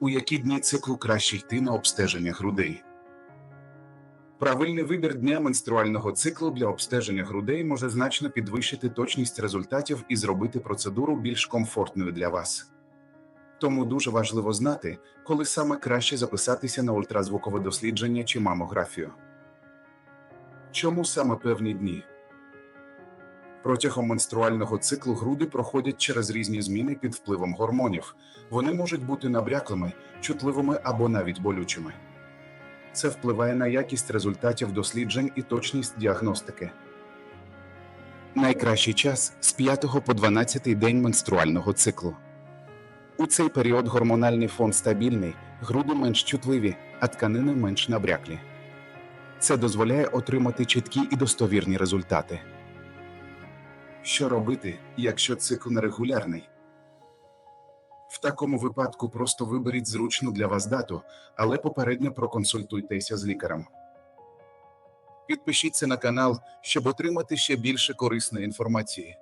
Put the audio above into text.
У які дні циклу краще йти на обстеження грудей? Правильний вибір дня менструального циклу для обстеження грудей може значно підвищити точність результатів і зробити процедуру більш комфортною для вас. Тому дуже важливо знати, коли саме краще записатися на ультразвукове дослідження чи мамографію. Чому саме певні дні? Протягом менструального циклу груди проходять через різні зміни під впливом гормонів. Вони можуть бути набряклими, чутливими або навіть болючими. Це впливає на якість результатів досліджень і точність діагностики. Найкращий час з 5 по 12 день менструального циклу. У цей період гормональний фон стабільний, груди менш чутливі, а тканини менш набряклі. Це дозволяє отримати чіткі і достовірні результати. Що робити, якщо цикл нерегулярний? В такому випадку просто виберіть зручну для вас дату, але попередньо проконсультуйтеся з лікарем. Підпишіться на канал, щоб отримати ще більше корисної інформації.